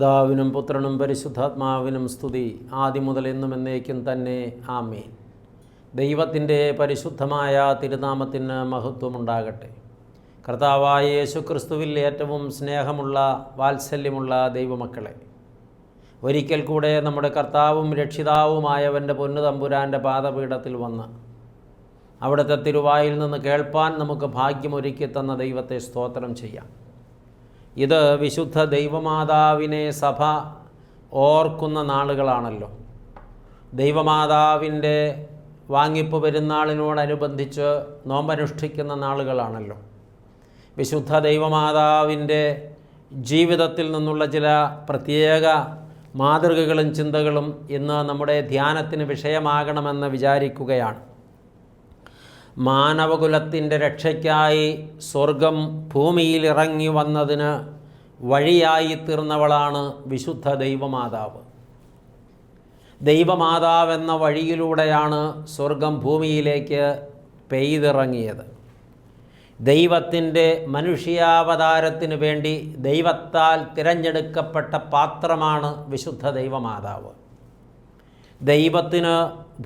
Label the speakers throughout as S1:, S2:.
S1: പിതാവിനും പുത്രനും പരിശുദ്ധാത്മാവിനും സ്തുതി. ആദ്യം മുതൽ എന്നും എന്നേക്കും തന്നെ ആമേൻ. ദൈവത്തിന്റെ പരിശുദ്ധമായ തിരുനാമത്തിന് മഹത്വമുണ്ടാകട്ടെ. കർത്താവായ യേശു ക്രിസ്തുവിൽ ഏറ്റവും സ്നേഹമുള്ള വാത്സല്യമുള്ള ദൈവമക്കളെ ഒരിക്കൽ കൂടെ നമ്മുടെ കർത്താവും രക്ഷിതാവുമായവന്റെ പൊന്നു തമ്പുരാന്റെ പാദപീഠത്തിൽ വന്ന് അവിടുത്തെ തിരുവായിൽ നിന്ന് കേൾപ്പാൻ നമുക്ക് ഭാഗ്യമൊരുക്കി തന്ന ദൈവത്തെ സ്തോത്രം ചെയ്യാം. ഇത് വിശുദ്ധ ദൈവമാതാവിനെ സഭ ഓർക്കുന്ന നാളുകളാണല്ലോ. ദൈവമാതാവിന്റെ വാങ്ങിപ്പ് പെരുന്നാളിനോടനുബന്ധിച്ച് നോമ്പനുഷ്ഠിക്കുന്ന നാളുകളാണല്ലോ. വിശുദ്ധ ദൈവമാതാവിന്റെ ജീവിതത്തിൽ നിന്നുള്ള ചില പ്രത്യേക മാതൃകകളും ചിന്തകളും ഇന്ന് നമ്മുടെ ധ്യാനത്തിന് വിഷയമാകണമെന്ന് വിചാരിക്കുകയാണ്. മാനവകുലത്തിന്റെ രക്ഷയ്ക്കായി സ്വർഗം ഭൂമിയിൽ ഇറങ്ങി വന്നതിന് വഴിയായി തീർന്നവളാണ് വിശുദ്ധ ദൈവമാതാവ്. എന്ന വഴിയിലൂടെയാണ് സ്വർഗം ഭൂമിയിലേക്ക് പെയ്തിറങ്ങിയത്. ദൈവത്തിന്റെ മനുഷ്യാവതാരത്തിന് വേണ്ടി ദൈവത്താൽ തിരഞ്ഞെടുക്കപ്പെട്ട പാത്രമാണ് വിശുദ്ധ ദൈവമാതാവ്. ദൈവത്തിന്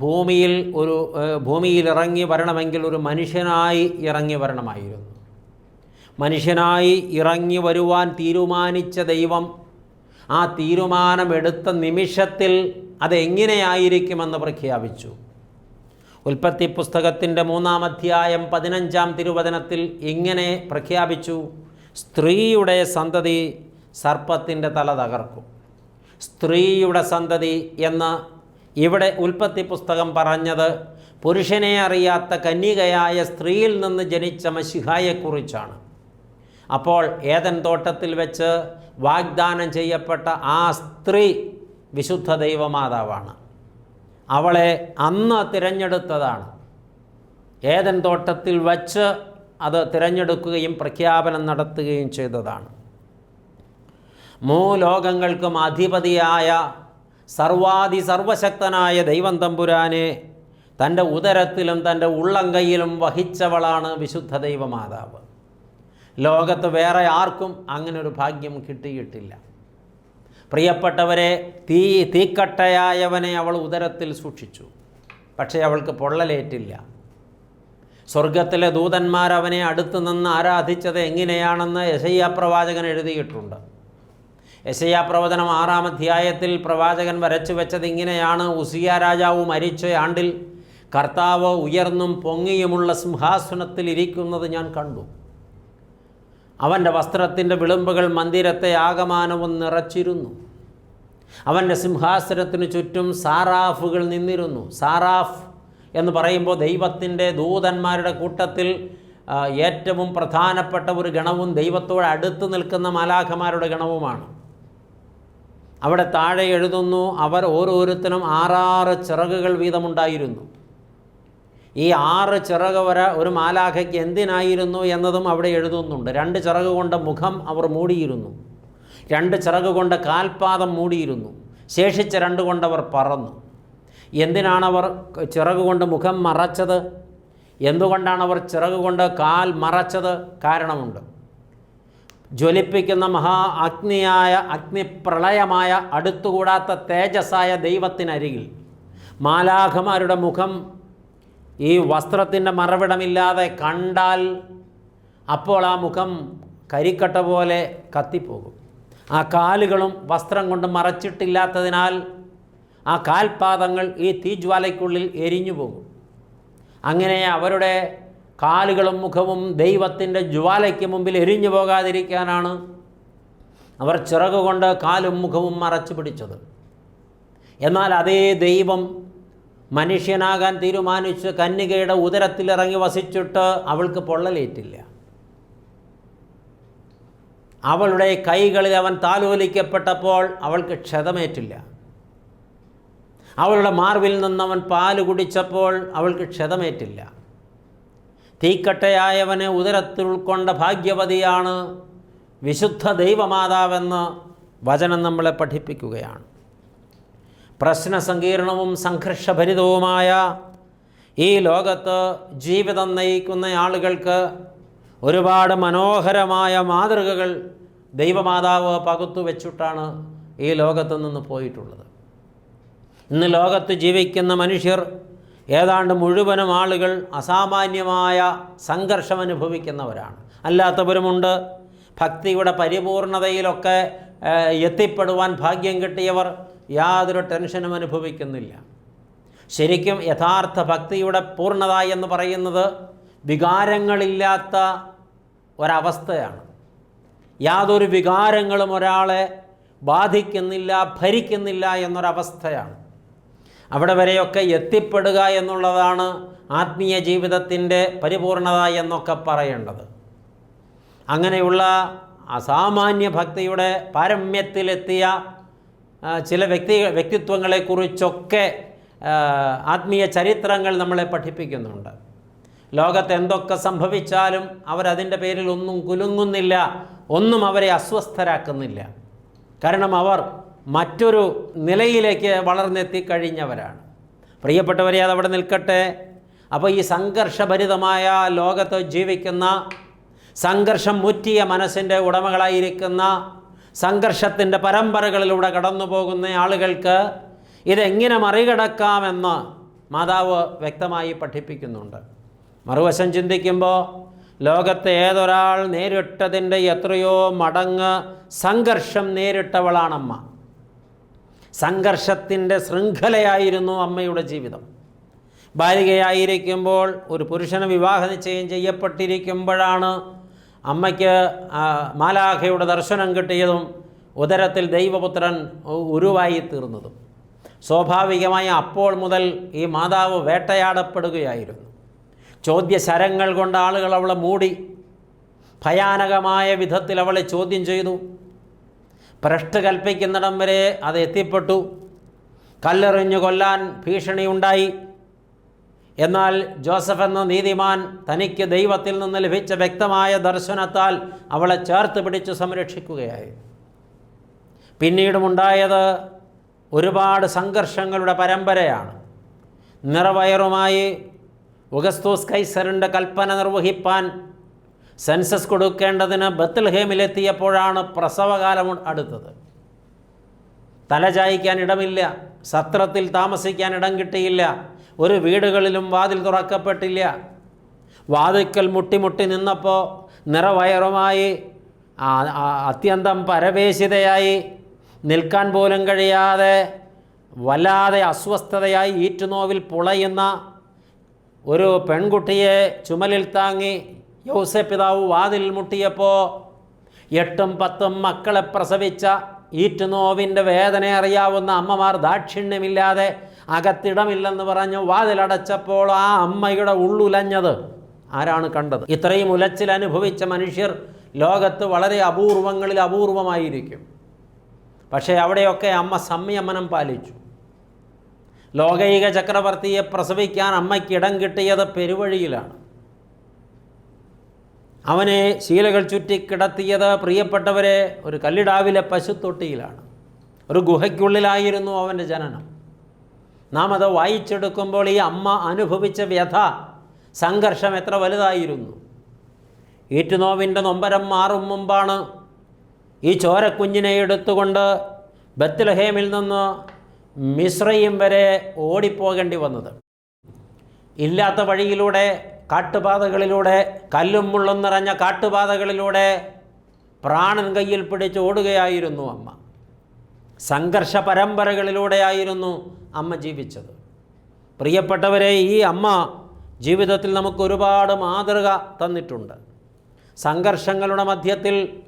S1: ഭൂമിയിൽ ഒരു ഭൂമിയിൽ ഇറങ്ങി വരണമെങ്കിൽ ഒരു മനുഷ്യനായി ഇറങ്ങി വരണമായിരുന്നു. മനുഷ്യനായി ഇറങ്ങി വരുവാൻ തീരുമാനിച്ച ദൈവം ആ തീരുമാനമെടുത്ത നിമിഷത്തിൽ അതെങ്ങനെയായിരിക്കുമെന്ന് പ്രഖ്യാപിച്ചു. ഉൽപ്പത്തി പുസ്തകത്തിന്റെ മൂന്നാം അധ്യായം പതിനഞ്ചാം തിരുവചനത്തിൽ ഇങ്ങനെ പ്രഖ്യാപിച്ചു സ്ത്രീയുടെ സന്തതി സർപ്പത്തിന്റെ തല തകർക്കും. സ്ത്രീയുടെ സന്തതി എന്ന് ഇവിടെ ഉൽപ്പത്തി പുസ്തകം പറഞ്ഞത് പുരുഷനെ അറിയാത്ത കന്യകയായ സ്ത്രീയിൽ നിന്ന് ജനിച്ച മഷിഹായെക്കുറിച്ചാണ് അപ്പോൾ ഏതൻ തോട്ടത്തിൽ വെച്ച് വാഗ്ദാനം ചെയ്യപ്പെട്ട ആ സ്ത്രീ വിശുദ്ധ ദൈവമാതാവാണ്. അവളെ അന്ന് തിരഞ്ഞെടുത്തതാണ്. ഏതൻ തോട്ടത്തിൽ വച്ച് അത് തിരഞ്ഞെടുക്കുകയും പ്രഖ്യാപനം നടത്തുകയും ചെയ്തതാണ്. മൂലോകങ്ങൾക്കും അധിപതിയായ സർവാധി സർവശക്തനായ ദൈവം തമ്പുരാനെ തന്റെ ഉദരത്തിലും തന്റെ ഉള്ളംകൈയിലും വഹിച്ചവളാണ് വിശുദ്ധ ദൈവമാതാവ്. ലോകത്ത് വേറെ ആർക്കും അങ്ങനെ ഒരു ഭാഗ്യം കിട്ടിയിട്ടില്ല. പ്രിയപ്പെട്ടവരെ തീ തീക്കട്ടയായവനെ അവൾ ഉദരത്തിൽ സൂക്ഷിച്ചു. പക്ഷേ അവൾക്ക് പൊള്ളലേറ്റില്ല. സ്വർഗത്തിലെ ദൂതന്മാരവനെ അടുത്തു നിന്ന് ആരാധിച്ചത് എങ്ങനെയാണെന്ന് യശയ്യ പ്രവാചകൻ എഴുതിയിട്ടുണ്ട്. യശയ്യ പ്രവചനം ആറാം അധ്യായത്തിൽ പ്രവാചകൻ വരച്ചു വെച്ചത് ഇങ്ങനെയാണ്. ഉസിയ രാജാവ് മരിച്ച ആണ്ടിൽ കർത്താവ് ഉയർന്നും പൊങ്ങിയുമുള്ള സിംഹാസനത്തിൽ ഇരിക്കുന്നത് ഞാൻ കണ്ടു. അവന്റെ വസ്ത്രത്തിന്റെ വിളുമ്പുകൾ മന്ദിരത്തെ ആകമാനവും നിറച്ചിരുന്നു. അവന്റെ സിംഹാസനത്തിനു ചുറ്റും സാറാഫുകൾ നിന്നിരുന്നു. സാറാഫ് എന്ന് പറയുമ്പോൾ ദൈവത്തിന്റെ ദൂതന്മാരുടെ കൂട്ടത്തിൽ ഏറ്റവും പ്രധാനപ്പെട്ട ഒരു ഗണവും ദൈവത്തോട് അടുത്ത് നിൽക്കുന്ന മാലാഖമാരുടെ ഗണവുമാണ്. അവിടെ താഴെ എഴുതുന്നു അവർ ഓരോരുത്തരും ആറാറ് ചിറകുകൾ വീതമുണ്ടായിരുന്നു. ഈ ആറ് ചിറക് വര ഒരു മാലാഖയ്ക്ക് എന്തിനായിരുന്നു എന്നതും അവിടെ എഴുതുന്നുണ്ട്. രണ്ട് ചിറക് കൊണ്ട് മുഖം അവർ മൂടിയിരുന്നു. രണ്ട് ചിറക് കൊണ്ട് കാൽപാദം മൂടിയിരുന്നു. ശേഷിച്ച രണ്ട് കൊണ്ടവർ പറന്നു. എന്തിനാണവർ ചിറക് കൊണ്ട് മുഖം മറച്ചത്? എന്തുകൊണ്ടാണ് അവർ ചിറക് കൊണ്ട് കാൽ മറച്ചത്? കാരണമുണ്ട്. ജ്വലിപ്പിക്കുന്ന മഹാ അഗ്നിയായ അഗ്നിപ്രളയമായ അടുത്തുകൂടാത്ത തേജസ്സായ ദൈവത്തിനരികിൽ മാലാഖമാരുടെ മുഖം ഈ വസ്ത്രത്തിന്റെ മറവിടമില്ലാതെ കണ്ടാൽ അപ്പോൾ ആ മുഖം കരിക്കട്ട പോലെ കത്തിപ്പോകും. ആ കാലുകളും വസ്ത്രം കൊണ്ട് മറച്ചിട്ടില്ലാത്തതിനാൽ ആ കാൽപാദങ്ങൾ ഈ തീജ്വാലയ്ക്കുള്ളിൽ എരിഞ്ഞു പോകും അങ്ങനെ അവരുടെ കാലുകളും മുഖവും ദൈവത്തിന്റെ ജ്വാലയ്ക്ക് മുമ്പിൽ എരിഞ്ഞു പോകാതിരിക്കാനാണ് അവർ ചിറകുകൊണ്ട് കാലും മുഖവും മറച്ചു പിടിച്ചത്. എന്നാൽ അതേ ദൈവം മനുഷ്യനാകാൻ തീരുമാനിച്ച് കന്യകയുടെ ഉദരത്തിലിറങ്ങി വസിച്ചിട്ട് അവൾക്ക് പൊള്ളലേറ്റില്ല. അവളുടെ കൈകളിൽ അവൻ താലോലിക്കപ്പെട്ടപ്പോൾ അവൾക്ക് ക്ഷതമേറ്റില്ല. അവളുടെ മാർവിൽ നിന്ന് അവൻ പാൽ കുടിച്ചപ്പോൾ അവൾക്ക് ക്ഷതമേറ്റില്ല. തീക്കട്ടയായവനെ ഉദരത്തിൽ ഉൾക്കൊണ്ട ഭാഗ്യവതിയാണ് വിശുദ്ധ ദൈവമാതാവെന്ന് വചനം നമ്മളെ പഠിപ്പിക്കുകയാണ്. പ്രശ്ന പ്രശ്നസങ്കീർണവും സംഘർഷഭരിതവുമായ ഈ ലോകത്ത് ജീവിതം നയിക്കുന്ന ആളുകൾക്ക് ഒരുപാട് മനോഹരമായ മാതൃകകൾ ദൈവമാതാവ് പകുത്തു വെച്ചിട്ടാണ് ഈ ലോകത്തു നിന്ന് പോയിട്ടുള്ളത്. ഇന്ന് ലോകത്ത് ജീവിക്കുന്ന മനുഷ്യർ ഏതാണ്ട് മുഴുവനും ആളുകൾ അസാമാന്യമായ സംഘർഷം അനുഭവിക്കുന്നവരാണ്. അല്ലാത്തവരുമുണ്ട്. ഭക്തിയുടെ പരിപൂർണതയിലൊക്കെ എത്തിപ്പെടുവാൻ ഭാഗ്യം കിട്ടിയവർ യാതൊരു ടെൻഷനും അനുഭവിക്കുന്നില്ല. ശരിക്കും യഥാർത്ഥ ഭക്തിയുടെ പൂർണത എന്ന് പറയുന്നത് വികാരങ്ങളില്ലാത്ത ഒരവസ്ഥയാണ്. യാതൊരു വികാരങ്ങളും ഒരാളെ ബാധിക്കുന്നില്ല ഭരിക്കുന്നില്ല എന്നൊരവസ്ഥയാണ്. അവിടെ വരെയൊക്കെ എത്തിപ്പെടുക എന്നുള്ളതാണ് ആത്മീയ ജീവിതത്തിന്റെ പരിപൂർണത എന്നൊക്കെ പറയേണ്ടത്. അങ്ങനെയുള്ള അസാമാന്യ ഭക്തിയുടെ പാരമ്യത്തിലെത്തിയ ചില വ്യക്തി വ്യക്തിത്വങ്ങളെക്കുറിച്ചൊക്കെ ആത്മീയ ചരിത്രങ്ങൾ നമ്മളെ പഠിപ്പിക്കുന്നുണ്ട്. ലോകത്ത് എന്തൊക്കെ സംഭവിച്ചാലും അവരതിന്റെ പേരിൽ ഒന്നും കുലുങ്ങുന്നില്ല ഒന്നും അവരെ അസ്വസ്ഥരാക്കുന്നില്ല. കാരണം അവർ മറ്റൊരു നിലയിലേക്ക് വളർന്നെത്തിക്കഴിഞ്ഞവരാണ് പ്രിയപ്പെട്ടവരെ അതവിടെ നിൽക്കട്ടെ. അപ്പോൾ ഈ സംഘർഷഭരിതമായ ലോകത്ത് ജീവിക്കുന്ന സംഘർഷം മുറ്റിയ മനസ്സിന്റെ ഉടമകളായിരിക്കുന്ന സംഘർഷത്തിന്റെ പരമ്പരകളിലൂടെ കടന്നു പോകുന്ന ആളുകൾക്ക് ഇതെങ്ങനെ മറികടക്കാമെന്ന് മാതാവ് വ്യക്തമായി പഠിപ്പിക്കുന്നുണ്ട്. മറുവശം ചിന്തിക്കുമ്പോൾ ലോകത്തെ ഏതൊരാൾ നേരിട്ടതിന്റെ എത്രയോ മടങ്ങ് സംഘർഷം നേരിട്ടവളാണമ്മ. സംഘർഷത്തിന്റെ ശൃംഖലയായിരുന്നു അമ്മയുടെ ജീവിതം. ബാലികയായിരിക്കുമ്പോൾ ഒരു പുരുഷന് വിവാഹ നിശ്ചയം ചെയ്യപ്പെട്ടിരിക്കുമ്പോഴാണ് അമ്മയ്ക്ക് മാലാഖയുടെ ദർശനം കിട്ടിയതും ഉദരത്തിൽ ദൈവപുത്രൻ ഉരുവായി തീർന്നതും. സ്വാഭാവികമായി അപ്പോൾ മുതൽ ഈ മാതാവ് വേട്ടയാടപ്പെടുകയായിരുന്നു. ചോദ്യശരങ്ങൾ കൊണ്ട് ആളുകൾ അവളെ മൂടി ഭയാനകമായ വിധത്തിൽ അവളെ ചോദ്യം ചെയ്തു. ഭ്രഷ്ട് കൽപ്പിക്കുന്നിടം വരെ അത് എത്തിപ്പെട്ടു. കല്ലെറിഞ്ഞു കൊല്ലാൻ ഭീഷണിയുണ്ടായി. എന്നാൽ ജോസഫ് എന്ന നീതിമാൻ തനിക്ക് ദൈവത്തിൽ നിന്ന് ലഭിച്ച വ്യക്തമായ ദർശനത്താൽ അവളെ ചേർത്ത് പിടിച്ച് സംരക്ഷിക്കുകയായി. പിന്നീടുമുണ്ടായത് ഒരുപാട് സംഘർഷങ്ങളുടെ പരമ്പരയാണ്. നിറവയറുമായി ഉഗസ്തോസ് കൈസറിന്റെ കൽപ്പന നിർവഹിപ്പാൻ സെൻസസ് കൊടുക്കേണ്ടതിന് ബത്ലഹേമിലെത്തിയപ്പോഴാണ് പ്രസവകാലം അടുത്തത്. തലചായിക്കാൻ ഇടമില്ല സത്രത്തിൽ താമസിക്കാൻ ഇടം കിട്ടിയില്ല ഒരു വീടുകളിലും വാതിൽ തുറക്കപ്പെട്ടില്ല. വാതിക്കൽ മുട്ടിമുട്ടി നിന്നപ്പോൾ നിറവയറുമായി അത്യന്തം പരവേശിതയായി നിൽക്കാൻ പോലും കഴിയാതെ വല്ലാതെ അസ്വസ്ഥതയായി ഈറ്റുനോവിൽ പുളയുന്ന ഒരു പെൺകുട്ടിയെ ചുമലിൽ താങ്ങി യൗസെ പിതാവ് വാതിൽ മുട്ടിയപ്പോൾ എട്ടും പത്തും മക്കളെ പ്രസവിച്ച ഈറ്റുനോവിന്റെ വേദന അറിയാവുന്ന അമ്മമാർ ദാക്ഷിണ്യമില്ലാതെ അകത്തിടമില്ലെന്ന് പറഞ്ഞു വാതിലടച്ചപ്പോൾ ആ അമ്മയുടെ ഉള്ളുലഞ്ഞത്. ആരാണ് കണ്ടത്? ഇത്രയും ഉലച്ചിൽ അനുഭവിച്ച മനുഷ്യർ ലോകത്ത് വളരെ അപൂർവങ്ങളിൽ അപൂർവമായിരിക്കും. പക്ഷേ അവിടെയൊക്കെ അമ്മ സംയമനം പാലിച്ചു. ലോകൈക ചക്രവർത്തിയെ പ്രസവിക്കാൻ അമ്മയ്ക്ക് ഇടം കിട്ടിയത് പെരുവഴിയിലാണ്. അവനെ ശീലകൾ ചുറ്റി കിടത്തിയത് പ്രിയപ്പെട്ടവരെ ഒരു കല്ലിടാവിലെ പശുത്തൊട്ടിയിലാണ്. ഒരു ഗുഹയ്ക്കുള്ളിലായിരുന്നു അവന്റെ ജനനം. നാം അത് വായിച്ചെടുക്കുമ്പോൾ ഈ അമ്മ അനുഭവിച്ച വ്യഥ സംഘർഷം എത്ര വലുതായിരുന്നു. ഈറ്റുനോവിന്റെ നൊമ്പരം മാറും മുമ്പാണ് ഈ ചോരക്കുഞ്ഞിനെ എടുത്തുകൊണ്ട് ബത്ലഹേമിൽ നിന്ന് മിശ്രയും വരെ ഓടിപ്പോകേണ്ടി വന്നത്. ഇല്ലാത്ത വഴിയിലൂടെ കാട്ടുപാതകളിലൂടെ കല്ലും മുള്ളും നിറഞ്ഞ കാട്ടുപാതകളിലൂടെ പ്രാണൻ കയ്യിൽ പിടിച്ച് ഓടുകയായിരുന്നു അമ്മ. സംഘർഷ പരമ്പരകളിലൂടെയായിരുന്നു അമ്മ ജീവിച്ചത്. പ്രിയപ്പെട്ടവരെ ഈ അമ്മ ജീവിതത്തിൽ നമുക്ക് ഒരുപാട് മാതൃക തന്നിട്ടുണ്ട്. സംഘർഷങ്ങളുടെ മധ്യത്തിൽ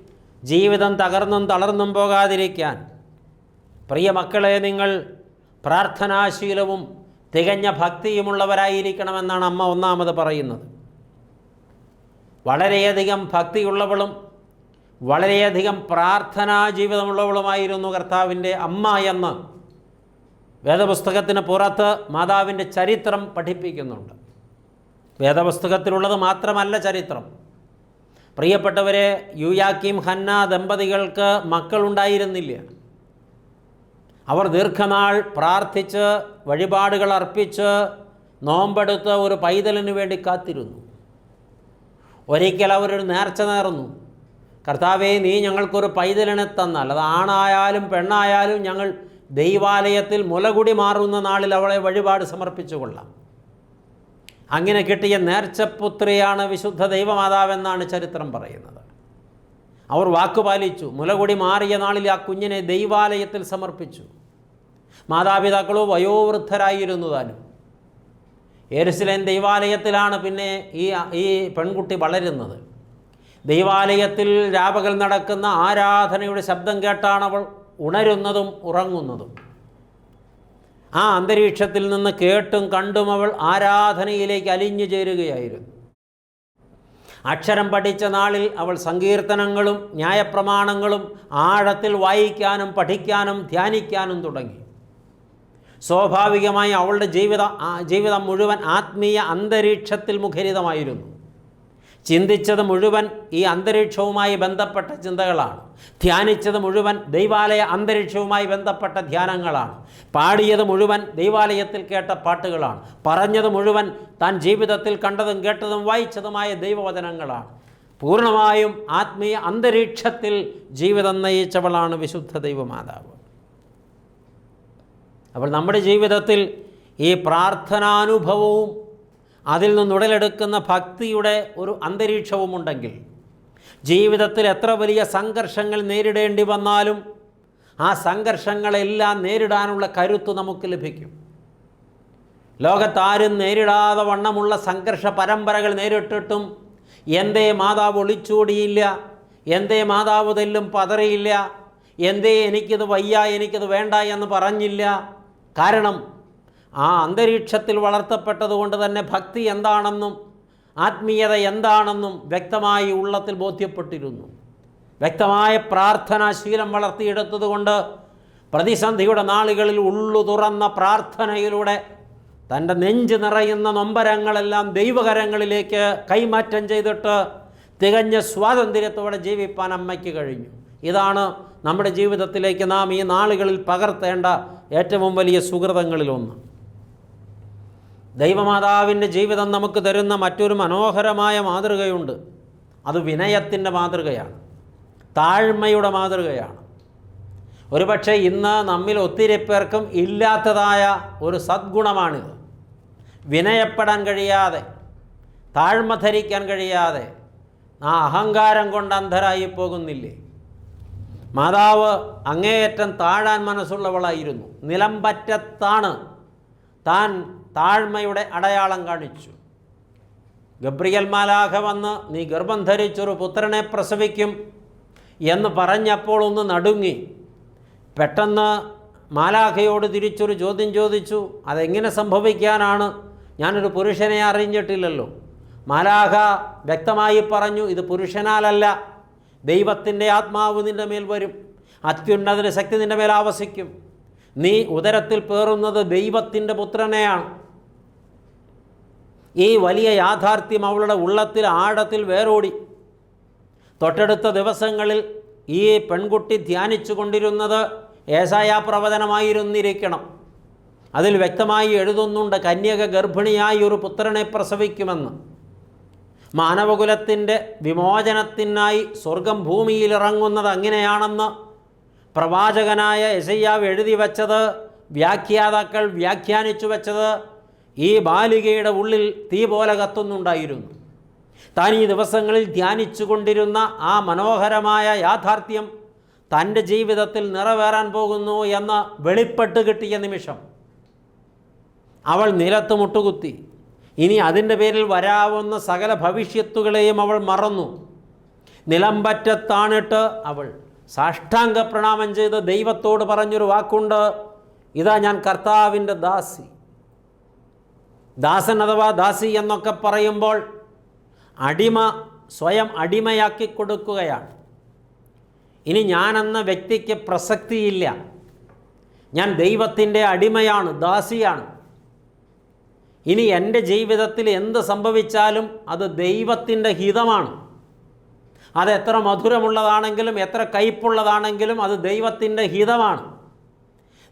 S1: ജീവിതം തകർന്നും തളർന്നും പോകാതിരിക്കാൻ. പ്രിയ മക്കളെ നിങ്ങൾ പ്രാർത്ഥനാശീലവും തികഞ്ഞ ഭക്തിയുമുള്ളവരായിരിക്കണമെന്നാണ് അമ്മ ഒന്നാമത് പറയുന്നത്. വളരെയധികം ഭക്തിയുള്ളവളും വളരെയധികം പ്രാർത്ഥനാ ജീവിതമുള്ളവളുമായിരുന്നു കർത്താവിന്റെ അമ്മ എന്ന് വേദപുസ്തകത്തിന് പുറത്ത് മാതാവിന്റെ ചരിത്രം പഠിപ്പിക്കുന്നുണ്ട്. വേദപുസ്തകത്തിലുള്ളത് മാത്രമല്ല ചരിത്രം. പ്രിയപ്പെട്ടവരെ യുയാക്കിം ഹന്ന ദമ്പതികൾക്ക് മക്കളുണ്ടായിരുന്നില്ല. അവർ ദീർഘനാൾ പ്രാർത്ഥിച്ച് വഴിപാടുകൾ അർപ്പിച്ച് നോമ്പെടുത്ത് ഒരു പൈതലിന് വേണ്ടി കാത്തിരുന്നു. ഒരിക്കൽ അവരൊരു നേർച്ച നേർന്നു. കർത്താവെ നീ ഞങ്ങൾക്കൊരു പൈതലിനെ തന്നാൽ അത് ആണായാലും പെണ്ണായാലും ഞങ്ങൾ ദൈവാലയത്തിൽ മുലകുടി മാറുന്ന നാളിൽ അവളെ വഴിപാട് സമർപ്പിച്ചു കൊള്ളാം അങ്ങനെ കിട്ടിയ നേർച്ചപുത്രിയാണ് വിശുദ്ധ ദൈവമാതാവെന്നാണ് ചരിത്രം പറയുന്നത്. അവർ വാക്കുപാലിച്ചു മുലകുടി മാറിയ നാളിൽ ആ കുഞ്ഞിനെ ദൈവാലയത്തിൽ സമർപ്പിച്ചു. മാതാപിതാക്കളോ വയോവൃദ്ധരായിരുന്നു താനും എരുസലേം ദൈവാലയത്തിലാണ് പിന്നെ ഈ ഈ പെൺകുട്ടി വളരുന്നത്. ദൈവാലയത്തിൽ രാപകൽ നടക്കുന്ന ആരാധനയുടെ ശബ്ദം കേട്ടാണ് അവൾ ഉണരുന്നതും ഉറങ്ങുന്നതും. ആ അന്തരീക്ഷത്തിൽ നിന്ന് കേട്ടും കണ്ടും അവൾ ആരാധനയിലേക്ക് അലിഞ്ഞു ചേരുകയായിരുന്നു. അക്ഷരം പഠിച്ച നാളിൽ അവൾ സങ്കീർത്തനങ്ങളും ന്യായപ്രമാണങ്ങളും ആഴത്തിൽ വായിക്കാനും പഠിക്കാനും ധ്യാനിക്കാനും തുടങ്ങി. സ്വാഭാവികമായി അവളുടെ ജീവിത ജീവിതം മുഴുവൻ ആത്മീയ അന്തരീക്ഷത്തിൽ മുഖരിതമായിരുന്നു. ചിന്തിച്ചത് മുഴുവൻ ഈ അന്തരീക്ഷവുമായി ബന്ധപ്പെട്ട ചിന്തകളാണ്. ധ്യാനിച്ചത് മുഴുവൻ ദൈവാലയ അന്തരീക്ഷവുമായി ബന്ധപ്പെട്ട ധ്യാനങ്ങളാണ്. പാടിയത് മുഴുവൻ ദൈവാലയത്തിൽ കേട്ട പാട്ടുകളാണ്. പറഞ്ഞത് മുഴുവൻ താൻ ജീവിതത്തിൽ കണ്ടതും കേട്ടതും വായിച്ചതുമായ ദൈവവചനങ്ങളാണ്. പൂർണമായും ആത്മീയ അന്തരീക്ഷത്തിൽ ജീവിതം നയിച്ചവളാണ് വിശുദ്ധ ദൈവമാതാവ്. അപ്പോൾ നമ്മുടെ ജീവിതത്തിൽ ഈ പ്രാർത്ഥനാനുഭവവും അതിൽ നിന്ന് ഉടലെടുക്കുന്ന ഭക്തിയുടെ ഒരു അന്തരീക്ഷവുമുണ്ടെങ്കിൽ ജീവിതത്തിൽ എത്ര വലിയ സംഘർഷങ്ങൾ നേരിടേണ്ടി വന്നാലും ആ സംഘർഷങ്ങളെല്ലാം നേരിടാനുള്ള കരുത്ത് നമുക്ക് ലഭിക്കും. ലോകത്താരും നേരിടാതെ വണ്ണമുള്ള സംഘർഷ പരമ്പരകൾ നേരിട്ടിട്ടും എന്തേ മാതാവ് ഒളിച്ചോടിയില്ല എന്തേ മാതാവ് തെല്ലും പതറിയില്ല എന്തേ എനിക്കിത് വയ്യ എനിക്കിത് വേണ്ട എന്ന് പറഞ്ഞില്ല. കാരണം ആ അന്തരീക്ഷത്തിൽ വളർത്തപ്പെട്ടതുകൊണ്ട് തന്നെ ഭക്തി എന്താണെന്നും ആത്മീയത എന്താണെന്നും വ്യക്തമായി ഉള്ളത്തിൽ ബോധ്യപ്പെട്ടിരുന്നു. വ്യക്തമായ പ്രാർത്ഥനാശീലം വളർത്തിയെടുത്തതുകൊണ്ട് പ്രതിസന്ധിയുടെ നാളുകളിൽ ഉള്ളു തുറന്ന പ്രാർത്ഥനയിലൂടെ തന്റെ നെഞ്ച് നിറയുന്ന നൊമ്പരങ്ങളെല്ലാം ദൈവകരങ്ങളിലേക്ക് കൈമാറ്റം ചെയ്തിട്ട് തികഞ്ഞ സ്വാതന്ത്ര്യത്തോടെ ജീവിപ്പാൻ അമ്മയ്ക്ക് കഴിഞ്ഞു. ഇതാണ് നമ്മുടെ ജീവിതത്തിലേക്ക് നാം ഈ നാളുകളിൽ പകർത്തേണ്ട ഏറ്റവും വലിയ സുഹൃതങ്ങളിലൊന്ന്. ദൈവമാതാവിന്റെ ജീവിതം നമുക്ക് തരുന്ന മറ്റൊരു മനോഹരമായ മാതൃകയുണ്ട്. അത് വിനയത്തിന്റെ മാതൃകയാണ്. താഴ്മയുടെ മാതൃകയാണ്. ഒരുപക്ഷെ ഇന്ന് നമ്മിൽ ഒത്തിരി പേർക്കും ഇല്ലാത്തതായ ഒരു സദ്ഗുണമാണിത്. വിനയപ്പെടാൻ കഴിയാതെ താഴ്മ ധരിക്കാൻ കഴിയാതെ ആ അഹങ്കാരം കൊണ്ട് അന്ധരായി പോകുന്നില്ലേ? മാതാവ് അങ്ങേയറ്റം താഴാൻ മനസ്സുള്ളവളായിരുന്നു. നിലമ്പറ്റത്താണ് താൻ താഴ്മയുടെ അടയാളം കാണിച്ചു. ഗബ്രിയൽ മാലാഖ വന്ന് നീ ഗർഭം ധരിച്ചൊരു പുത്രനെ പ്രസവിക്കും എന്ന് പറഞ്ഞപ്പോൾ ഒന്ന് നടുങ്ങി. പെട്ടെന്ന് മാലാഖയോട് തിരിച്ചൊരു ചോദ്യം ചോദിച്ചു. അതെങ്ങനെ സംഭവിക്കാനാണ്? ഞാനൊരു പുരുഷനെ അറിഞ്ഞിട്ടില്ലല്ലോ. മാലാഖ വ്യക്തമായി പറഞ്ഞു ഇത് പുരുഷനാലല്ല ദൈവത്തിന്റെ ആത്മാവ് നിന്റെ മേൽ വരും അത്യുന്നതിന്റെ ശക്തി നിന്റെ മേൽ ആവസിക്കും. നീ ഉദരത്തിൽ പേറുന്നത് ദൈവത്തിന്റെ പുത്രനെയാണ്. ഈ വലിയ യാഥാർത്ഥ്യം അവളുടെ ഉള്ളത്തിൽ ആഴത്തിൽ വേരോടി. തൊട്ടടുത്ത ദിവസങ്ങളിൽ ഈ പെൺകുട്ടി ധ്യാനിച്ചു കൊണ്ടിരുന്നത് ഏസായാ പ്രവചനമായിരുന്നിരിക്കണം. അതിൽ വ്യക്തമായി എഴുതുന്നുണ്ട് കന്യക ഗർഭിണിയായി ഒരു പുത്രനെ പ്രസവിക്കുമെന്ന്. മാനവകുലത്തിന്റെ വിമോചനത്തിനായി സ്വർഗം ഭൂമിയിലിറങ്ങുന്നത് അങ്ങനെയാണെന്ന് പ്രവാചകനായ യശയ്യാവ് എഴുതി വച്ചത് വ്യാഖ്യാതാക്കൾ വ്യാഖ്യാനിച്ചു വച്ചത് ഈ ബാലികയുടെ ഉള്ളിൽ തീ പോലെ കത്തുന്നുണ്ടായിരുന്നു. താൻ ഈ ദിവസങ്ങളിൽ ധ്യാനിച്ചു കൊണ്ടിരുന്ന ആ മനോഹരമായ യാഥാർത്ഥ്യം തന്റെ ജീവിതത്തിൽ നിറവേറാൻ പോകുന്നു എന്ന് വെളിപ്പെട്ട് കിട്ടിയ നിമിഷം അവൾ നിലത്ത് മുട്ടുകുത്തി. ഇനി അതിന്റെ പേരിൽ വരാവുന്ന സകല ഭവിഷ്യത്തുകളെയും അവൾ മറന്നു. നിലമ്പറ്റത്താണിട്ട് അവൾ സാഷ്ടാംഗ പ്രണാമം ചെയ്ത് ദൈവത്തോട് പറഞ്ഞൊരു വാക്കുണ്ട്. ഇതാ ഞാൻ കർത്താവിന്റെ ദാസി. ദാസൻ അഥവാ ദാസി എന്നൊക്കെ പറയുമ്പോൾ അടിമ സ്വയം അടിമയാക്കി കൊടുക്കുകയാണ്. ഇനി ഞാനെന്ന വ്യക്തിക്ക് പ്രസക്തിയില്ല. ഞാൻ ദൈവത്തിന്റെ അടിമയാണ് ദാസിയാണ്. ഇനി എന്റെ ജീവിതത്തിൽ എന്ത് സംഭവിച്ചാലും അത് ദൈവത്തിന്റെ ഹിതമാണ്. അത് എത്ര മധുരമുള്ളതാണെങ്കിലും എത്ര കയ്പുള്ളതാണെങ്കിലും അത് ദൈവത്തിന്റെ ഹിതമാണ്.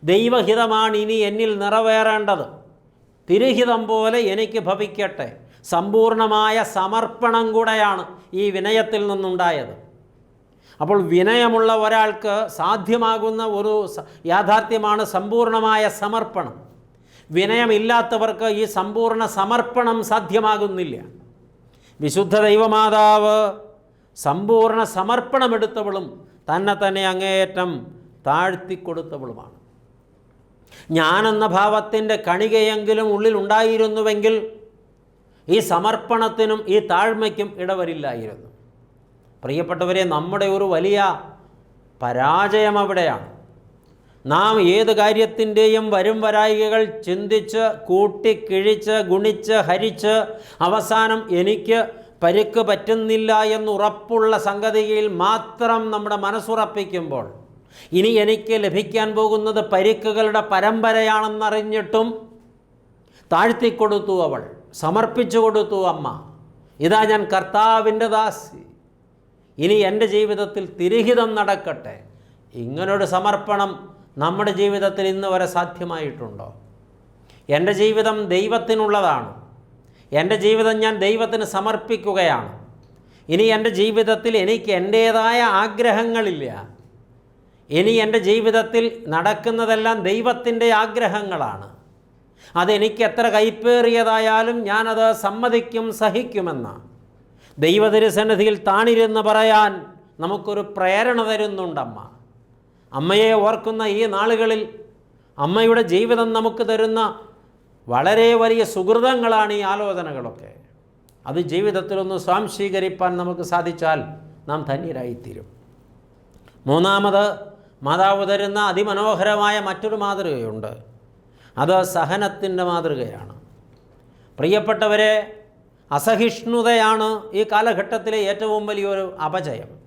S1: ദൈവഹിതമാണ് ഇനി എന്നിൽ നിറവേറേണ്ടത്. തിരുഹിതം പോലെ എനിക്ക് ഭവിക്കട്ടെ. സമ്പൂർണമായ സമർപ്പണം കൂടെയാണ് ഈ വിനയത്തിൽ നിന്നുണ്ടായത്. അപ്പോൾ വിനയമുള്ള ഒരാൾക്ക് സാധ്യമാകുന്ന ഒരു യാഥാർത്ഥ്യമാണ് സമ്പൂർണമായ സമർപ്പണം. വിനയമില്ലാത്തവർക്ക് ഈ സമ്പൂർണ സമർപ്പണം സാധ്യമാകുന്നില്ല. വിശുദ്ധ ദൈവമാതാവ് സമ്പൂർണ സമർപ്പണമെടുത്തവളും തന്നെ തന്നെ അങ്ങേയറ്റം താഴ്ത്തിക്കൊടുത്തവളുമാണ് ഞാനെന്ന ഭാവത്തിന്റെ കണികയെങ്കിലും ഉള്ളിൽ ഉണ്ടായിരുന്നുവെങ്കിൽ ഈ സമർപ്പണത്തിനും ഈ താഴ്മയ്ക്കും ഇടവരില്ലായിരുന്നു. പ്രിയപ്പെട്ടവരെ നമ്മുടെ ഒരു വലിയ പരാജയം അവിടെയാണ്. നാം ഏത് കാര്യത്തിന്റെയും വരും വരായികകൾ ചിന്തിച്ച് കൂട്ടി കിഴിച്ച് ഗുണിച്ച് ഹരിച്ച് അവസാനം എനിക്ക് പരുക്ക് പറ്റുന്നില്ല എന്നുറപ്പുള്ള സംഗതിയിൽ മാത്രം നമ്മുടെ മനസ്സുറപ്പിക്കുമ്പോൾ ഇനി എനിക്ക് ലഭിക്കാൻ പോകുന്നത് പരിക്കുകളുടെ പരമ്പരയാണെന്നറിഞ്ഞിട്ടും താഴ്ത്തിക്കൊടുത്തു അവൾ സമർപ്പിച്ചു കൊടുത്തു അമ്മ. ഇതാ ഞാൻ കർത്താവിന്റെ ദാസി. ഇനി എന്റെ ജീവിതത്തിൽ തിരിഹിതം നടക്കട്ടെ. ഇങ്ങനൊരു സമർപ്പണം നമ്മുടെ ജീവിതത്തിൽ ഇന്ന് വരെ സാധ്യമായിട്ടുണ്ടോ? എന്റെ ജീവിതം ദൈവത്തിനുള്ളതാണ്. എന്റെ ജീവിതം ഞാൻ ദൈവത്തിന് സമർപ്പിക്കുകയാണ്. ഇനി എന്റെ ജീവിതത്തിൽ എനിക്ക് എന്റേതായ ആഗ്രഹങ്ങളില്ല. ഇനി എന്റെ ജീവിതത്തിൽ നടക്കുന്നതെല്ലാം ദൈവത്തിന്റെ ആഗ്രഹങ്ങളാണ്. അതെനിക്ക് എത്ര കൈപ്പേറിയതായാലും ഞാനത് സമ്മതിക്കും സഹിക്കുമെന്ന. ദൈവതിരുസന്നിധിയിൽ താണിരുന്ന് പറയാൻ നമുക്കൊരു പ്രേരണ തരുന്നുണ്ടമ്മ. അമ്മയെ ഓർക്കുന്ന ഈ നാളുകളിൽ അമ്മയുടെ ജീവിതം നമുക്ക് തരുന്ന വളരെ വലിയ സുഹൃതങ്ങളാണ് ഈ ആലോചനകളൊക്കെ. അത് ജീവിതത്തിലൊന്ന് സ്വാംശീകരിപ്പാൻ നമുക്ക് സാധിച്ചാൽ നാം ധന്യരായിത്തീരും. മൂന്നാമത് മാതാവ് തരുന്ന അതിമനോഹരമായ മറ്റൊരു മാതൃകയുണ്ട്. അത് സഹനത്തിന്റെ മാതൃകയാണ്. പ്രിയപ്പെട്ടവരെ അസഹിഷ്ണുതയാണ് ഈ കാലഘട്ടത്തിലെ ഏറ്റവും വലിയൊരു അപജയം.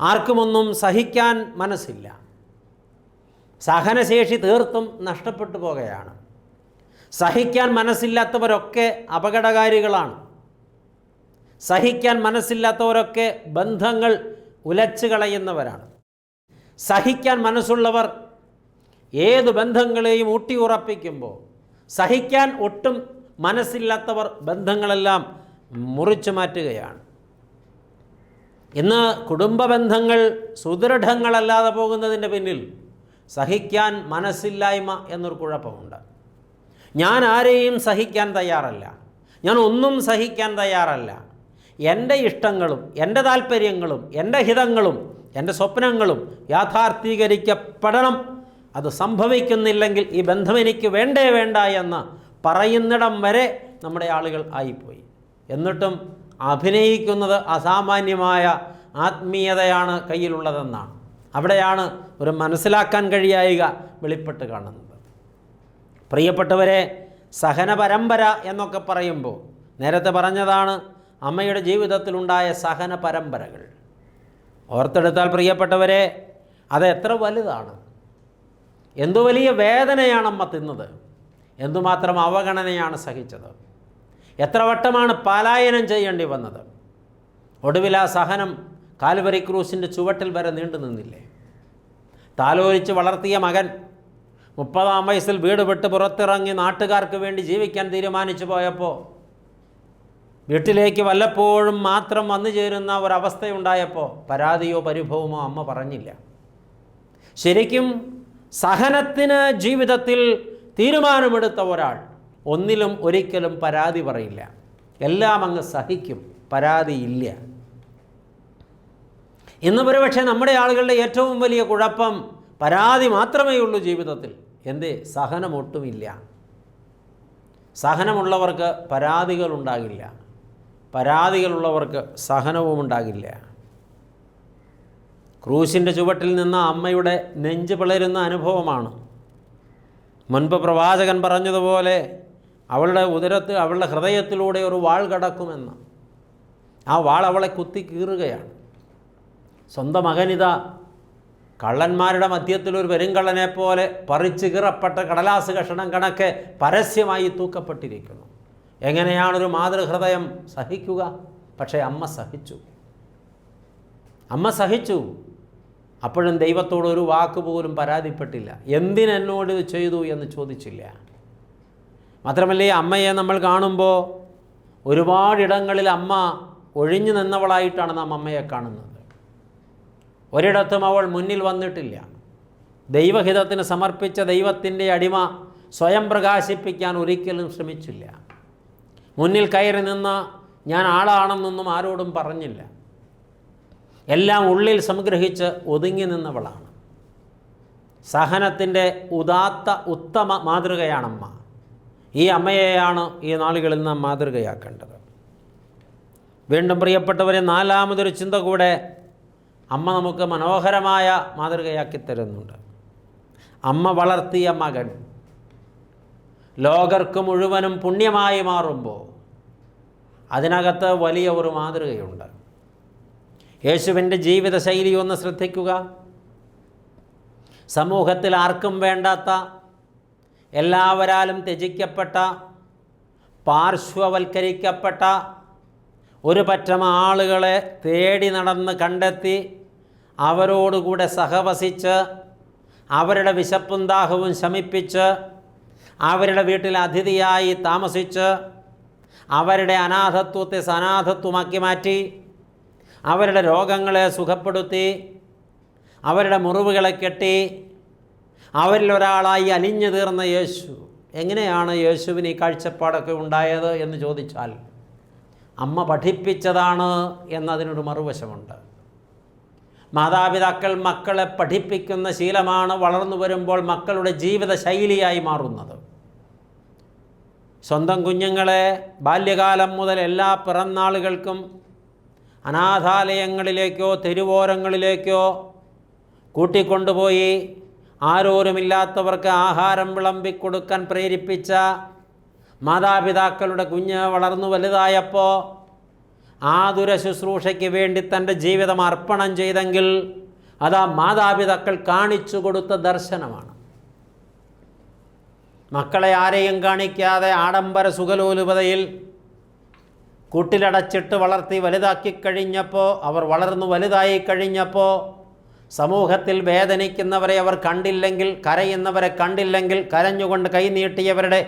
S1: ആർക്കുമൊന്നും സഹിക്കാൻ മനസ്സില്ല. സഹനശേഷി തീർത്തും നഷ്ടപ്പെട്ടു പോകുകയാണ് സഹിക്കാൻ മനസ്സില്ലാത്തവരൊക്കെ അപകടകാരികളാണ്. സഹിക്കാൻ മനസ്സില്ലാത്തവരൊക്കെ ബന്ധങ്ങൾ ഉലച്ചു കളയുന്നവരാണ് സഹിക്കാൻ മനസ്സുള്ളവർ ഏത് ബന്ധങ്ങളെയും ഊട്ടിയുറപ്പിക്കുമ്പോൾ സഹിക്കാൻ ഒട്ടും മനസ്സില്ലാത്തവർ ബന്ധങ്ങളെല്ലാം മുറിച്ചു മാറ്റുകയാണ്. ഇന്ന് കുടുംബ ബന്ധങ്ങൾ സുദൃഢങ്ങളല്ലാതെ പോകുന്നതിന്റെ പിന്നിൽ സഹിക്കാൻ മനസ്സില്ലായ്മ എന്നൊരു കുഴപ്പമുണ്ട്. ഞാൻ ആരെയും സഹിക്കാൻ തയ്യാറല്ല. ഞാൻ ഒന്നും സഹിക്കാൻ തയ്യാറല്ല. എന്റെ ഇഷ്ടങ്ങളും എന്റെ താല്പര്യങ്ങളും എന്റെ ഹിതങ്ങളും എന്റെ സ്വപ്നങ്ങളും യാഥാർത്ഥീകരിക്കപ്പെടണം. അത് സംഭവിക്കുന്നില്ലെങ്കിൽ ഈ ബന്ധം എനിക്ക് വേണ്ടേ വേണ്ട എന്ന് പറയുന്നിടം വരെ നമ്മുടെ ആളുകൾ ആയിപ്പോയി. എന്നിട്ടും അഭിനയിക്കുന്നത് അസാമാന്യമായ ആത്മീയതയാണ് കയ്യിലുള്ളതെന്നാണ്. അവിടെയാണ് ഒരു മനസ്സിലാക്കാൻ കഴിയായിക വെളിപ്പെട്ട് കാണുന്നത്. പ്രിയപ്പെട്ടവരെ സഹന പരമ്പര എന്നൊക്കെ പറയുമ്പോൾ നേരത്തെ പറഞ്ഞതാണ് അമ്മയുടെ ജീവിതത്തിലുണ്ടായ സഹന പരമ്പരകൾ ഓർത്തെടുത്താൽ പ്രിയപ്പെട്ടവരെ അത് എത്ര വലുതാണ്? എന്തു വലിയ വേദനയാണ് അമ്മ തിന്നത്? എന്തുമാത്രം അവഗണനയാണ് സഹിച്ചത്? എത്ര വട്ടമാണ് പലായനം ചെയ്യേണ്ടി വന്നത്? ഒടുവിൽ ആ സഹനം കാൽവരി ക്രൂസിന്റെ ചുവട്ടിൽ വരെ നീണ്ടു നിന്നില്ലേ? താലോലിച്ച് വളർത്തിയ മകൻ മുപ്പതാം വയസ്സിൽ വീട് വിട്ട് പുറത്തിറങ്ങി നാട്ടുകാർക്ക് വേണ്ടി ജീവിക്കാൻ തീരുമാനിച്ചു പോയപ്പോൾ വീട്ടിലേക്ക് വല്ലപ്പോഴും മാത്രം വന്നു ചേരുന്ന ഒരവസ്ഥയുണ്ടായപ്പോൾ പരാതിയോ പരിഭവമോ അമ്മ പറഞ്ഞില്ല. ശരിക്കും സഹനത്തിന് ജീവിതത്തിൽ തീരുമാനമെടുത്ത ഒരാൾ ഒന്നിലും ഒരിക്കലും പരാതി പറയില്ല. എല്ലാം അങ്ങ് സഹിക്കും പരാതിയില്ല ഇന്ന് ഒരുപക്ഷെ നമ്മുടെ ആളുകളുടെ ഏറ്റവും വലിയ കുഴപ്പം പരാതി മാത്രമേ ഉള്ളൂ ജീവിതത്തിൽ. എന്ത്? സഹനമൊട്ടുമില്ല. സഹനമുള്ളവർക്ക് പരാതികളുണ്ടാകില്ല. പരാതികളുള്ളവർക്ക് സഹനവും ഉണ്ടാകില്ല. ക്രൂശിന്റെ ചുവട്ടിൽ നിന്ന് അമ്മയുടെ നെഞ്ച് പിളരുന്ന അനുഭവമാണ്. മുൻപ് പ്രവാചകൻ പറഞ്ഞതുപോലെ അവളുടെ ഉദരത്തിൽ അവളുടെ ഹൃദയത്തിലൂടെ ഒരു വാൾ കടക്കുമെന്ന്. ആ വാൾ അവളെ കുത്തി കീറുകയാണ്. സ്വന്തം മകനിത കള്ളന്മാരുടെ മധ്യത്തിൽ ഒരു പെരുങ്കള്ളനെ പോലെ പറിച്ചു കീറപ്പെട്ട കടലാസ് കഷണം കണക്കെ പരസ്യമായി തൂക്കപ്പെട്ടിരിക്കുന്നു. എങ്ങനെയാണൊരു മാതൃഹൃദയം സഹിക്കുക? പക്ഷേ അമ്മ സഹിച്ചു. അമ്മ സഹിച്ചു. അപ്പോഴും ദൈവത്തോട് ഒരു വാക്ക് പോലും പരാതിപ്പെട്ടില്ല. എന്തിനെന്നോട് ഇത് ചെയ്തു എന്ന് ചോദിച്ചില്ല. മാത്രമല്ല ഈ അമ്മയെ നമ്മൾ കാണുമ്പോൾ ഒരുപാടിടങ്ങളിൽ അമ്മ ഒഴിഞ്ഞു നിന്നവളായിട്ടാണ് നാം അമ്മയെ കാണുന്നത്. ഒരിടത്തും അവൾ മുന്നിൽ വന്നിട്ടില്ല. ദൈവഹിതത്തിന് സമർപ്പിച്ച ദൈവത്തിന്റെ അടിമ സ്വയം പ്രകാശിപ്പിക്കാൻ ഒരിക്കലും ശ്രമിച്ചില്ല. മുന്നിൽ കയറി നിന്ന് ഞാൻ ആളാണെന്നൊന്നും ആരോടും പറഞ്ഞില്ല. എല്ലാം ഉള്ളിൽ സംഗ്രഹിച്ച് ഒതുങ്ങി നിന്നവളാണ്. സഹനത്തിന്റെ ഉദാത്ത ഉത്തമ മാതൃകയാണമ്മ. ഈ അമ്മയെയാണ് ഈ നാളുകളിൽ നാം മാതൃകയാക്കേണ്ടത്. വീണ്ടും പ്രിയപ്പെട്ടവരെ നാലാമതൊരു ചിന്ത കൂടെ അമ്മ നമുക്ക് മനോഹരമായ മാതൃകയാക്കി തരുന്നുണ്ട്. അമ്മ വളർത്തിയ മകൻ. ലോകർക്ക് മുഴുവനും പുണ്യമായി മാറുമ്പോൾ അതിനകത്ത് വലിയ ഒരു മാതൃകയുണ്ട്. യേശുവിന്റെ ജീവിതശൈലി ഒന്ന് ശ്രദ്ധിക്കുക. സമൂഹത്തിൽ ആർക്കും വേണ്ടാത്ത എല്ലാവരാലും ത്യജിക്കപ്പെട്ട പാർശ്വവൽക്കരിക്കപ്പെട്ട ഒരു പറ്റം ആളുകളെ തേടി നടന്ന് കണ്ടെത്തി അവരോടുകൂടെ സഹവസിച്ച് അവരുടെ വിശപ്പും ദാഹവും ശമിപ്പിച്ച് അവരുടെ വീട്ടിൽ അതിഥിയായി താമസിച്ച് അവരുടെ അനാഥത്വത്തെ സനാഥത്വമാക്കി മാറ്റി അവരുടെ രോഗങ്ങളെ സുഖപ്പെടുത്തി അവരുടെ മുറിവുകളെ കെട്ടി അവരിൽ ഒരാളായി അലിഞ്ഞു തീർന്ന യേശു. എങ്ങനെയാണ് യേശുവിന് ഈ കാഴ്ചപ്പാടൊക്കെ ഉണ്ടായത് എന്ന് ചോദിച്ചാൽ അമ്മ പഠിപ്പിച്ചതാണ് എന്നതിനൊരു മറുവശമുണ്ട്. മാതാപിതാക്കൾ മക്കളെ പഠിപ്പിക്കുന്ന ശീലമാണ് വളർന്നു വരുമ്പോൾ മക്കളുടെ ജീവിത ശൈലിയായി മാറുന്നത്. സ്വന്തം കുഞ്ഞുങ്ങളെ ബാല്യകാലം മുതൽ എല്ലാ പിറന്നാളുകൾക്കും അനാഥാലയങ്ങളിലേക്കോ തെരുവോരങ്ങളിലേക്കോ കൂട്ടിക്കൊണ്ടുപോയി ആരോരുമില്ലാത്തവർക്ക് ആഹാരം വിളമ്പിക്കൊടുക്കാൻ പ്രേരിപ്പിച്ച മാതാപിതാക്കളുടെ കുഞ്ഞ് വളർന്നു വലുതായപ്പോൾ ആതുര ശുശ്രൂഷയ്ക്ക് വേണ്ടി തന്റെ ജീവിതം അർപ്പണം ചെയ്തെങ്കിൽ അതാ മാതാപിതാക്കൾ കാണിച്ചു കൊടുത്ത ദർശനമാണ്. മക്കളെ ആരെയും കാണിക്കാതെ ആഡംബര സുഖലോലുപതയിൽ കൂട്ടിലടച്ചിട്ട് വളർത്തി വലുതാക്കി കഴിഞ്ഞപ്പോൾ അവർ വളർന്നു വലുതായി കഴിഞ്ഞപ്പോൾ സമൂഹത്തിൽ വേദനിക്കുന്നവരെ അവർ കണ്ടില്ലെങ്കിൽ കരയുന്നവരെ കണ്ടില്ലെങ്കിൽ കരഞ്ഞുകൊണ്ട് കൈനീട്ടിയവരുടെ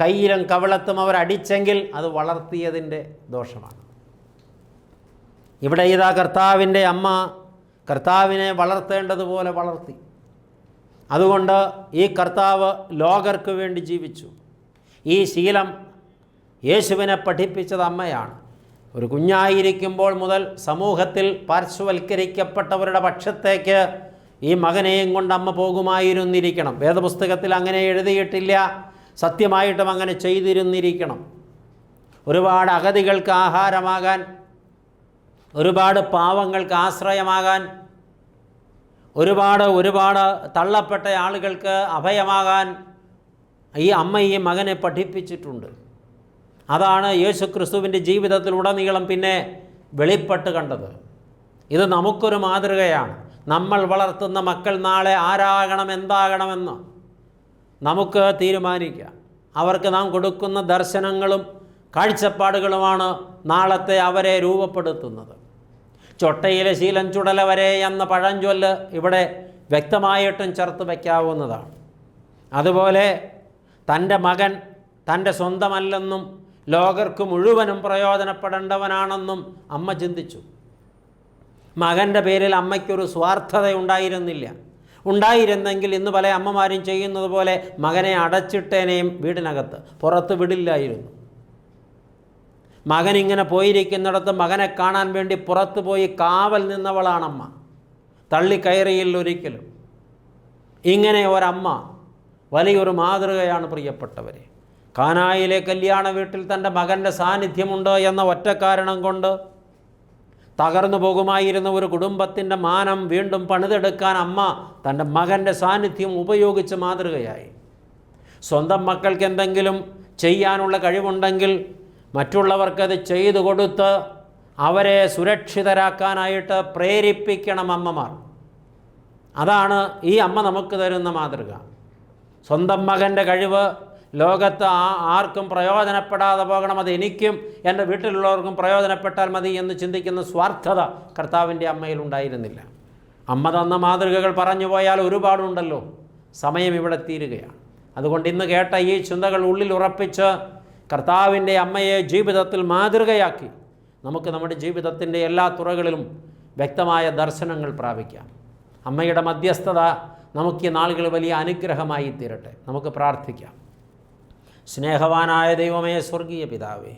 S1: കയ്യിലും കവളത്തും അവർ അടിച്ചെങ്കിൽ അത് വളർത്തിയതിന്റെ ദോഷമാണ്. ഇവിടെ ഇതാ കർത്താവിന്റെ അമ്മ കർത്താവിനെ വളർത്തേണ്ടതുപോലെ വളർത്തി. അതുകൊണ്ട് ഈ കർത്താവ് ലോകർക്ക് വേണ്ടി ജീവിച്ചു. ഈ ശീലം യേശുവിനെ പഠിപ്പിച്ചത് അമ്മയാണ്. ഒരു കുഞ്ഞായിരിക്കുമ്പോൾ മുതൽ സമൂഹത്തിൽ പാർശ്വവൽക്കരിക്കപ്പെട്ടവരുടെ പക്ഷത്തേക്ക് ഈ മകനെയും കൊണ്ട് അമ്മ പോകുമായിരുന്നിരിക്കണം. വേദപുസ്തകത്തിൽ അങ്ങനെ എഴുതിയിട്ടില്ല. സത്യമായിട്ടും അങ്ങനെ ചെയ്തിരുന്നിരിക്കണം. ഒരുപാട് അഗതികൾക്ക് ആഹാരമാകാൻ ഒരുപാട് പാവങ്ങൾക്ക് ആശ്രയമാകാൻ ഒരുപാട് ഒരുപാട് തള്ളപ്പെട്ട ആളുകൾക്ക് അഭയമാകാൻ ഈ അമ്മ ഈ മകനെ പഠിപ്പിച്ചിട്ടുണ്ട്. അതാണ് യേശു ക്രിസ്തുവിന്റെ ജീവിതത്തിലുടനീളം പിന്നെ വെളിപ്പെട്ട് കണ്ടത്. ഇത് നമുക്കൊരു മാതൃകയാണ്. നമ്മൾ വളർത്തുന്ന മക്കൾ നാളെ ആരാകണം എന്താകണമെന്ന് നമുക്ക് തീരുമാനിക്കാം. അവർക്ക് നാം കൊടുക്കുന്ന ദർശനങ്ങളും കാഴ്ചപ്പാടുകളുമാണ് നാളത്തെ അവരെ രൂപപ്പെടുത്തുന്നത്. ചൊട്ടയിലെ ശീലം ചുടല വരെ എന്ന പഴഞ്ചൊല്ല് ഇവിടെ വ്യക്തമായിട്ടും ചേർത്ത് വയ്ക്കാവുന്നതാണ്. അതുപോലെ തന്റെ മകൻ തന്റെ സ്വന്തമല്ലെന്നും ലോകർക്ക് മുഴുവനും പ്രയോജനപ്പെടേണ്ടവനാണെന്നും അമ്മ ചിന്തിച്ചു. മകന്റെ പേരിൽ അമ്മയ്ക്കൊരു സ്വാർത്ഥത ഉണ്ടായിരുന്നില്ല ഉണ്ടായിരുന്നെങ്കിൽ ഇന്ന് പല അമ്മമാരും ചെയ്യുന്നത് പോലെ മകനെ അടച്ചിട്ടേനെയും വീടിനകത്ത് പുറത്ത് വിടില്ലായിരുന്നു. മകൻ ഇങ്ങനെ പോയിരിക്കുന്നിടത്ത് മകനെ കാണാൻ വേണ്ടി പുറത്ത് പോയി കാവൽ നിന്നവളാണമ്മ. തള്ളിക്കയറിയില്ല ഒരിക്കലും. ഇങ്ങനെ ഒരമ്മ വലിയൊരു മാതൃകയാണ് പ്രിയപ്പെട്ടവരെ. കാനായിലെ കല്യാണ വീട്ടിൽ തന്റെ മകന്റെ സാന്നിധ്യമുണ്ട് എന്ന ഒറ്റ കാരണം കൊണ്ട് തകർന്നു പോകുമായിരുന്ന ഒരു കുടുംബത്തിന്റെ മാനം വീണ്ടും പണിതെടുക്കാൻ അമ്മ തന്റെ മകന്റെ സാന്നിധ്യം ഉപയോഗിച്ച് മാതൃകയായി. സ്വന്തം മക്കൾക്ക് എന്തെങ്കിലും ചെയ്യാനുള്ള കഴിവുണ്ടെങ്കിൽ മറ്റുള്ളവർക്കത് ചെയ്തു കൊടുത്ത് അവരെ സുരക്ഷിതരാക്കാനായിട്ട് പ്രേരിപ്പിക്കണം അമ്മമാർ. അതാണ് ഈ അമ്മ നമുക്ക് തരുന്ന മാതൃക. സ്വന്തം മകന്റെ കഴിവ് ലോകത്ത് ആ ആർക്കും പ്രയോജനപ്പെടാതെ പോകണം അത് എനിക്കും എന്റെ വീട്ടിലുള്ളവർക്കും പ്രയോജനപ്പെട്ടാൽ മതി എന്ന് ചിന്തിക്കുന്ന സ്വാർത്ഥത കർത്താവിന്റെ അമ്മയിൽ ഉണ്ടായിരുന്നില്ല. അമ്മ തന്ന മാതൃകകൾ പറഞ്ഞു പോയാൽ ഒരുപാടുണ്ടല്ലോ. സമയം ഇവിടെ തീരുകയാണ്. അതുകൊണ്ട് ഇന്ന് കേട്ട ഈ ചിന്തകൾ ഉള്ളിൽ ഉറപ്പിച്ച് കർത്താവിന്റെ അമ്മയെ ജീവിതത്തിൽ മാതൃകയാക്കി നമുക്ക് നമ്മുടെ ജീവിതത്തിന്റെ എല്ലാ തുറകളിലും വ്യക്തമായ ദർശനങ്ങൾ പ്രാപിക്കാം. അമ്മയുടെ മധ്യസ്ഥത നമുക്ക് ഈ നാളുകൾ വലിയ അനുഗ്രഹമായി തീരട്ടെ. നമുക്ക് പ്രാർത്ഥിക്കാം. സ്നേഹവാനായ ദൈവമേ സ്വർഗീയ പിതാവേ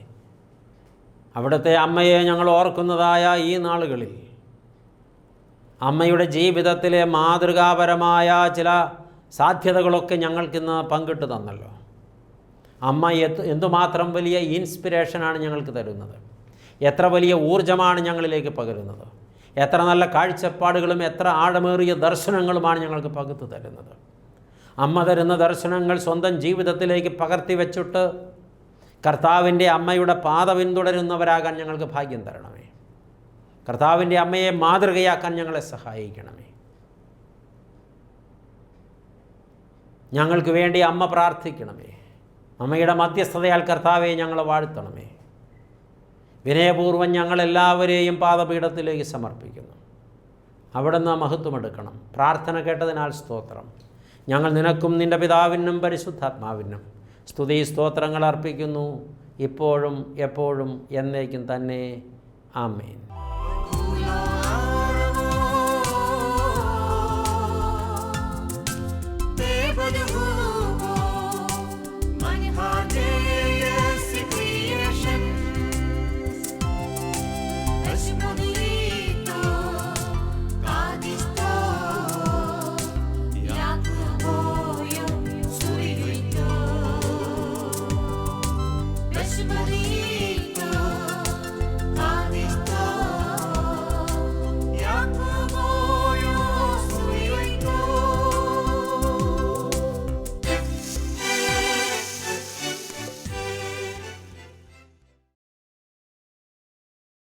S1: അവിടുത്തെ അമ്മയെ ഞങ്ങൾ ഓർക്കുന്നതായ ഈ നാളുകളിൽ അമ്മയുടെ ജീവിതത്തിലെ മാതൃകാപരമായ ചില സാധ്യതകളൊക്കെ ഞങ്ങൾക്കിന്ന് പങ്കിട്ട് തന്നല്ലോ. അമ്മ എത്ത് എന്തുമാത്രം വലിയ ഇൻസ്പിരേഷനാണ് ഞങ്ങൾക്ക് തരുന്നത്? എത്ര വലിയ ഊർജമാണ് ഞങ്ങളിലേക്ക് പകരുന്നത്? എത്ര നല്ല കാഴ്ചപ്പാടുകളും എത്ര ആഴമേറിയ ദർശനങ്ങളുമാണ് ഞങ്ങൾക്ക് പകുത്തു തരുന്നത്? അമ്മ തരുന്ന ദർശനങ്ങൾ സ്വന്തം ജീവിതത്തിലേക്ക് പകർത്തി വെച്ചിട്ട് കർത്താവിന്റെ അമ്മയുടെ പാത പിന്തുടരുന്നവരാകാൻ ഞങ്ങൾക്ക് ഭാഗ്യം തരണമേ. കർത്താവിന്റെ അമ്മയെ മാതൃകയാക്കാൻ ഞങ്ങളെ സഹായിക്കണമേ. ഞങ്ങൾക്ക് വേണ്ടി അമ്മ പ്രാർത്ഥിക്കണമേ. അമ്മയുടെ മധ്യസ്ഥതയാൽ കർത്താവെ ഞങ്ങൾ വാഴ്ത്തണമേ. വിനയപൂർവം ഞങ്ങളെല്ലാവരെയും പാദപീഠത്തിലേക്ക് സമർപ്പിക്കുന്നു. അവിടുന്ന് മഹത്വമെടുക്കണം. പ്രാർത്ഥന കേട്ടതിനാൽ സ്തോത്രം. ഞങ്ങൾ നിനക്കും നിന്റെ പിതാവിനും പരിശുദ്ധാത്മാവിനും സ്തുതി സ്തോത്രങ്ങൾ അർപ്പിക്കുന്നു. ഇപ്പോഴും എപ്പോഴും എന്നേക്കും തന്നെ. ആമേൻ.